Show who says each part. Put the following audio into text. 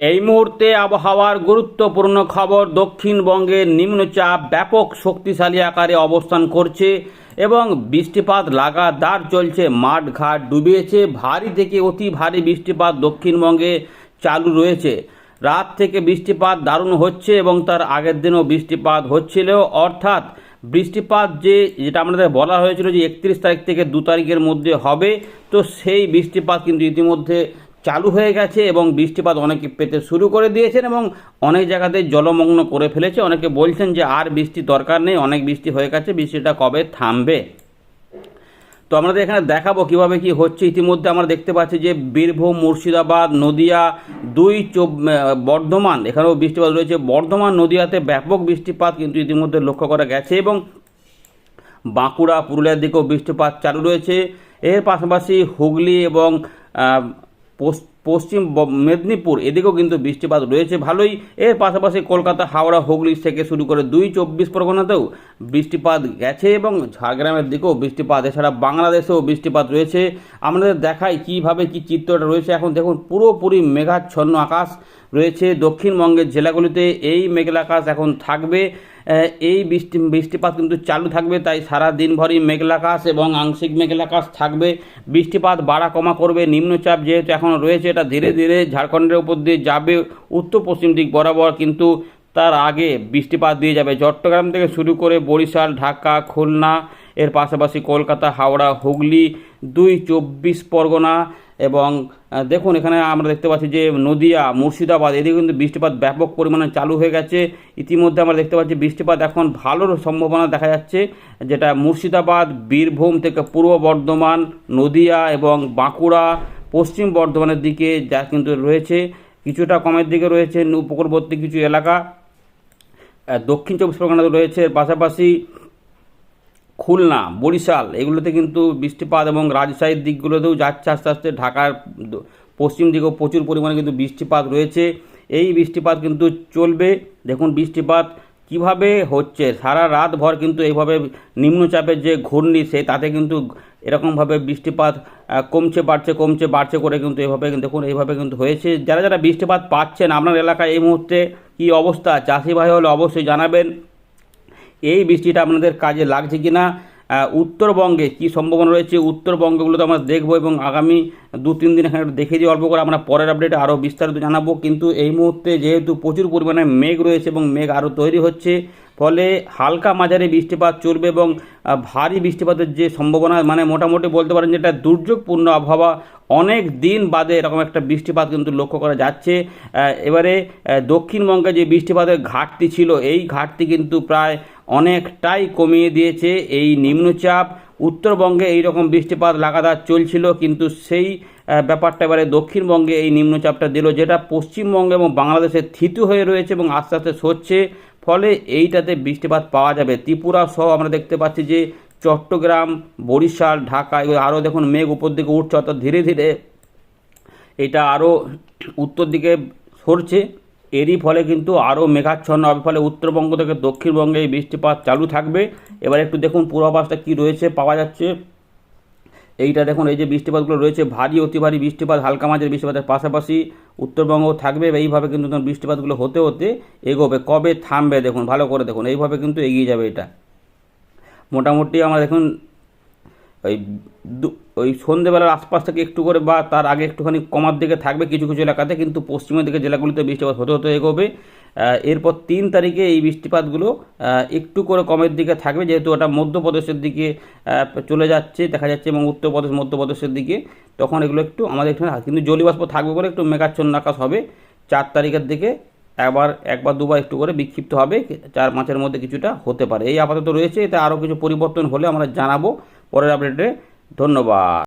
Speaker 1: এই মুহূর্তে আবহাওয়ার গুরুত্বপূর্ণ খবর দক্ষিণবঙ্গের নিম্নচাপ ব্যাপক শক্তিশালী আকারে অবস্থান করছে এবং বৃষ্টিপাত লাগাতার চলছে মাঠ ঘাট ডুবিয়েছে, ভারী থেকে অতি ভারী বৃষ্টিপাত দক্ষিণবঙ্গে চালু রয়েছে। রাত থেকে বৃষ্টিপাত দারুণ হচ্ছে এবং তার আগের দিনও বৃষ্টিপাত হচ্ছিল অর্থাৎ বৃষ্টিপাত যে, যেটা আমাদের বলা হয়েছিল যে একত্রিশ তারিখ থেকে দু তারিখের মধ্যে হবে, তো সেই বৃষ্টিপাত কিন্তু ইতিমধ্যে চালু হয়ে গেছে এবং বৃষ্টিপাত অনেকে পেতে শুরু করে দিয়েছেন এবং অনেক জায়গাতে জলমগ্ন করে ফেলেছে। অনেকে বলছেন যে আর বৃষ্টি দরকার নেই, অনেক বৃষ্টি হয়ে গেছে, বৃষ্টিটা কবে থামবে? তো আমাদের এখানে দেখাবো কীভাবে কি হচ্ছে। ইতিমধ্যে আমরা দেখতে পাচ্ছি যে বীরভূম, মুর্শিদাবাদ, নদিয়া দুই বর্ধমান, এখানেও বৃষ্টিপাত রয়েছে। বর্ধমান, নদিয়াতে ব্যাপক বৃষ্টিপাত কিন্তু ইতিমধ্যে লক্ষ্য করা গেছে এবং বাঁকুড়া, পুরুলিয়ার দিকেও বৃষ্টিপাত চালু রয়েছে। এর পাশাপাশি হুগলি এবং পশ্চিম মেদিনীপুর, এদিকেও কিন্তু বৃষ্টিপাত রয়েছে ভালোই। এর পাশাপাশি কলকাতা, হাওড়া, হুগলি থেকে শুরু করে দুই চব্বিশ পরগনাতেও বৃষ্টিপাত গেছে এবং ঝাড়গ্রামের দিকেও বৃষ্টিপাত। এছাড়া বাংলাদেশেও বৃষ্টিপাত রয়েছে। আমাদের দেখাই কীভাবে কি চিত্রটা রয়েছে। এখন দেখুন, পুরোপুরি মেঘাচ্ছন্ন আকাশ রয়েছে। দক্ষিণবঙ্গের জেলাগুলিতে এই মেঘলা আকাশ এখন থাকবে। এই বৃষ্টি, বৃষ্টিপাত কিন্তু চালু থাকবে, তাই সারা দিনভরই মেঘলা আকাশ এবং আংশিক মেঘলাকাশ থাকবে। বৃষ্টিপাত বাড়া কমা করবে, নিম্নচাপ যেহেতু এখন রয়েছে, এটা ধীরে ধীরে ঝাড়খণ্ডের উপর দিয়ে যাবে উত্তর পশ্চিম দিক বরাবর কিন্তু তার আগে বৃষ্টিপাত দিয়ে যাবে। চট্টগ্রাম থেকে শুরু করে বরিশাল, ঢাকা, খুলনা, এর পাশাপাশি কলকাতা, হাওড়া, হুগলি, দুই চব্বিশ পরগনা এবং দেখুন, এখানে আমরা দেখতে পাচ্ছি যে নদিয়া, মুর্শিদাবাদ, এদিকে কিন্তু বৃষ্টিপাত ব্যাপক পরিমাণে চালু হয়ে গেছে। ইতিমধ্যে আমরা দেখতে পাচ্ছি বৃষ্টিপাত এখন ভালো সম্ভাবনা দেখা যাচ্ছে, যেটা মুর্শিদাবাদ, বীরভূম থেকে পূর্ব বর্ধমান, নদিয়া এবং বাঁকুড়া, পশ্চিম বর্ধমানের দিকে যা কিন্তু রয়েছে, কিছুটা কমের দিকে রয়েছে, উপকূলবর্তী কিছু এলাকা। দক্ষিণ চব্বিশ পরগনাতে রয়েছে, পাশাপাশি খুলনা, বরিশাল এগুলোতে কিন্তু বৃষ্টিপাত এবং রাজশাহীর দিকগুলোতেও যাচ্ছে আস্তে আস্তে। ঢাকার পশ্চিম দিকেও প্রচুর পরিমাণে কিন্তু বৃষ্টিপাত রয়েছে। এই বৃষ্টিপাত কিন্তু চলবে। দেখুন বৃষ্টিপাত কীভাবে হচ্ছে? সারা রাত ভর কিন্তু এইভাবে নিম্নচাপের যে ঘূর্ণি, সে তাতে কিন্তু এরকমভাবে বৃষ্টিপাত কমছে, বাড়ছে কমছে, বাড়ছে করে কিন্তু এভাবে দেখুন, এইভাবে কিন্তু হয়েছে। যারা যারা বৃষ্টিপাত পাচ্ছেন আপনার এলাকায় এই মুহূর্তে কী অবস্থা? চাষি ভাই হলে অবশ্যই জানাবেন। এই বৃষ্টিটা আপনাদের কাজে লাগছে কি না উত্তরবঙ্গে কি সম্ভাবনা রয়েছে? উত্তরবঙ্গগুলোতে আমরা দেখব এবং আগামী দু, তিন দিন এখানে দেখে দিয়ে অল্প করে আমরা পরের আপডেট আরও বিস্তারিত জানাব। কিন্তু এই মুহূর্তে যেহেতু প্রচুর পরিমাণে মেঘ রয়েছে এবং মেঘ আরও তৈরি হচ্ছে ফলে হালকা মাঝারি বৃষ্টিপাত চলবে এবং ভারী বৃষ্টিপাতের যে সম্ভাবনা মানে মোটামুটি বলতে পারেন যেটা দুর্যোগপূর্ণ আবহাওয়া, অনেক দিন বাদে এরকম একটা বৃষ্টিপাত কিন্তু লক্ষ্য করা যাচ্ছে। এবারে দক্ষিণবঙ্গে যে বৃষ্টিপাতের ঘাটতি ছিল, এই ঘাটতি কিন্তু প্রায় অনেকটাই কমিয়ে দিয়েছে। এই নিম্নচাপ, উত্তরবঙ্গে এই রকম বৃষ্টিপাত লাগাতার চলছিল, কিন্তু সেই ব্যাপারটা এবারে দক্ষিণবঙ্গে এই নিম্নচাপটা দিল, যেটা পশ্চিমবঙ্গ এবং বাংলাদেশে থিতু হয়ে রয়েছে এবং আস্তে আস্তে সরছে। ফলে এইটাতে বৃষ্টিপাত পাওয়া যাবে। ত্রিপুরা সহ আমরা দেখতে পাচ্ছি যে চট্টগ্রাম, বরিশাল, ঢাকা এগুলো আরও দেখুন মেঘ উপর দিকে উঠছে, অর্থাৎ ধীরে ধীরে এটা আরও উত্তর দিকে সরছে। এরই ফলে কিন্তু আরও মেঘাচ্ছন্ন হবে, ফলে উত্তরবঙ্গ থেকে দক্ষিণবঙ্গে বৃষ্টিপাত চালু থাকবে। এবার একটু দেখুন পূর্বাভাসটা কী রয়েছে, পাওয়া যাচ্ছে। এইটা দেখুন, এই যে বৃষ্টিপাতগুলো রয়েছে, ভারী, অতি ভারী বৃষ্টিপাত, হালকা মাঝের বৃষ্টিপাতের পাশাপাশি উত্তরবঙ্গ থাকবে, এইভাবে কিন্তু বৃষ্টিপাতগুলো হতে হতে এগোবে। কবে থামবে দেখুন, ভালো করে দেখুন, এইভাবে কিন্তু এগিয়ে যাবে এটা। মোটামুটি আমরা দেখুন ওই ওই সন্ধেবেলার আশপাশ থেকে একটু করে বা তার আগে একটুখানি কমার দিকে থাকবে কিছু কিছু এলাকাতে, কিন্তু পশ্চিমের দিকে জেলাগুলিতে বৃষ্টিপাত হতে হতে এগোবে। এরপর তিন তারিখে এই বৃষ্টিপাতগুলো একটু করে কমের দিকে থাকবে, যেহেতু ওটা মধ্যপ্রদেশের দিকে চলে যাচ্ছে, দেখা যাচ্ছে, এবং উত্তরপ্রদেশ, মধ্যপ্রদেশের দিকে, তখন এগুলো একটু আমাদের এখানে কিন্তু জলীয়বাষ্প থাকবে বলে একটু মেঘাচ্ছন্ন আকাশ হবে। চার তারিখের দিকে একবার একবার, দুবার একটু করে বিক্ষিপ্ত হবে, চার পাঁচের মধ্যে কিছুটা হতে পারে। এই আপাতত রয়েছে, এতে আরও কিছু পরিবর্তন হলে আমরা জানাব। পরের আপডেটে ধন্যবাদ।